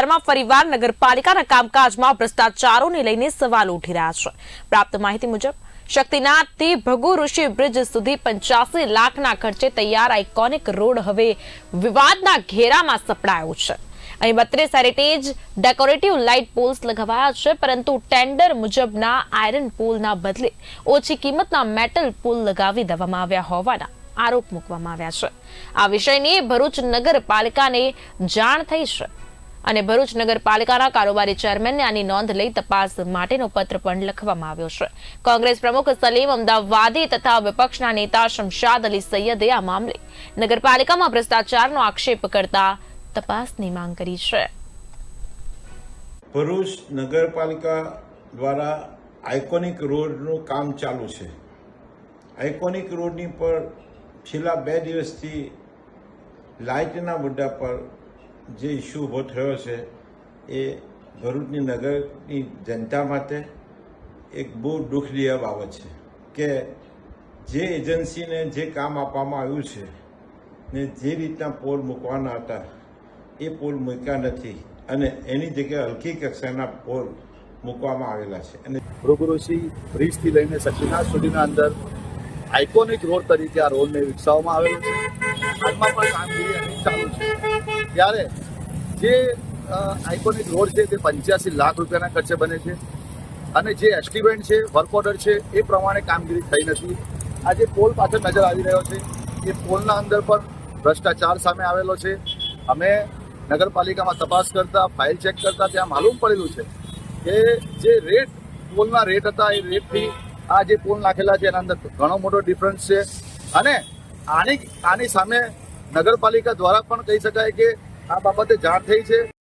વિસ્તારમાં ફરીવાર નગરપાલિકાના કામકાજમાં ભ્રષ્ટાચારોને લઈને સવાલ ઉઠી રહ્યા છે. પ્રાપ્ત માહિતી મુજબ શક્તિનાથથી ભગુ ઋષિ બ્રિજ સુધી પંચ્યાસી લાખના ખર્ચે તૈયાર આઇકોનિક રોડ હવે વિવાદના ઘેરામાં સપડાયો છે. અહીં બત્રીસ હેરિટેજ ડેકોરેટિવ લાઇટ પોલ્સ લગાવાયા છે, પરંતુ ટેન્ડર મુજબના આયરન પોલના બદલે ઓછી કિંમતના મેટલ પોલ લગાવી દેવામાં આવ્યા હોવાના આરોપ મૂકવામાં આવ્યા છે. આ વિષયની ભરૂચ નગરપાલિકાને જાણ થઈ છે. અને ભરૂચ નગરપાલિકાના કારોબારી ચેરમેનને આની નોંધ લઈ તપાસ માટેનો પત્ર પણ લખવામાં આવ્યો છે. કોંગ્રેસ પ્રમુખ સલીમ અમદાવાદી તથા વિપક્ષના નેતા શમશાદ અલી સૈયદે આ મામલે નગરપાલિકામાં ભ્રષ્ટાચારનો આક્ષેપ કરતા તપાસની માંગ કરી છે. ભરૂચ નગરપાલિકા દ્વારા આઇકોનિક રોડનું કામ ચાલુ છે. આઇકોનિક રોડની પર છેલ્લા બે દિવસથી લાઇટના મુદ્દા પર જે ઇસ્યુ ઊભો થયો છે, એ ભરૂચની નગરની જનતા માટે એક બહુ દુઃખદીય બાબત છે કે જે એજન્સીને જે કામ આપવામાં આવ્યું છે ને જે રીતના પોલ મૂકવાના હતા, એ પોલ મૂક્યા નથી અને એની જગ્યાએ હલકી કક્ષાના પોલ મૂકવામાં આવેલા છે. અને ભૃગુઋષિ બ્રિજથી લઈને સચિનાથ સુધીના અંદર આઇકોનિક રોડ તરીકે આ રોડને વિકસાવવામાં આવેલો છે. હાલમાં પણ કામગીરી ચાલુ છે. ત્યારે જે આઇકોનિક રોડ છે તે પંચ્યાસી લાખ રૂપિયાના ખર્ચે બને છે. અને જે એસ્ટિમેટ છે, વર્ક ઓર્ડર છે, એ પ્રમાણે કામગીરી થઈ નથી. આ જે પોલ પાછળ નજર આવી રહ્યો છે એ પોલના અંદર પણ ભ્રષ્ટાચાર સામે આવેલો છે. અમે નગરપાલિકામાં તપાસ કરતા, ફાઇલ ચેક કરતા ત્યાં માલુમ પડેલું છે કે જે રેટ, પોલના રેટ હતા એ રેટથી આ જે પોલ નાખેલા છે, એના અંદર ઘણો મોટો ડિફરન્સ છે. અને આની આની સામે નગરપાલિકા દ્વારા પણ કહી શકાય કે આ બાબતે જાણ થઈ છે.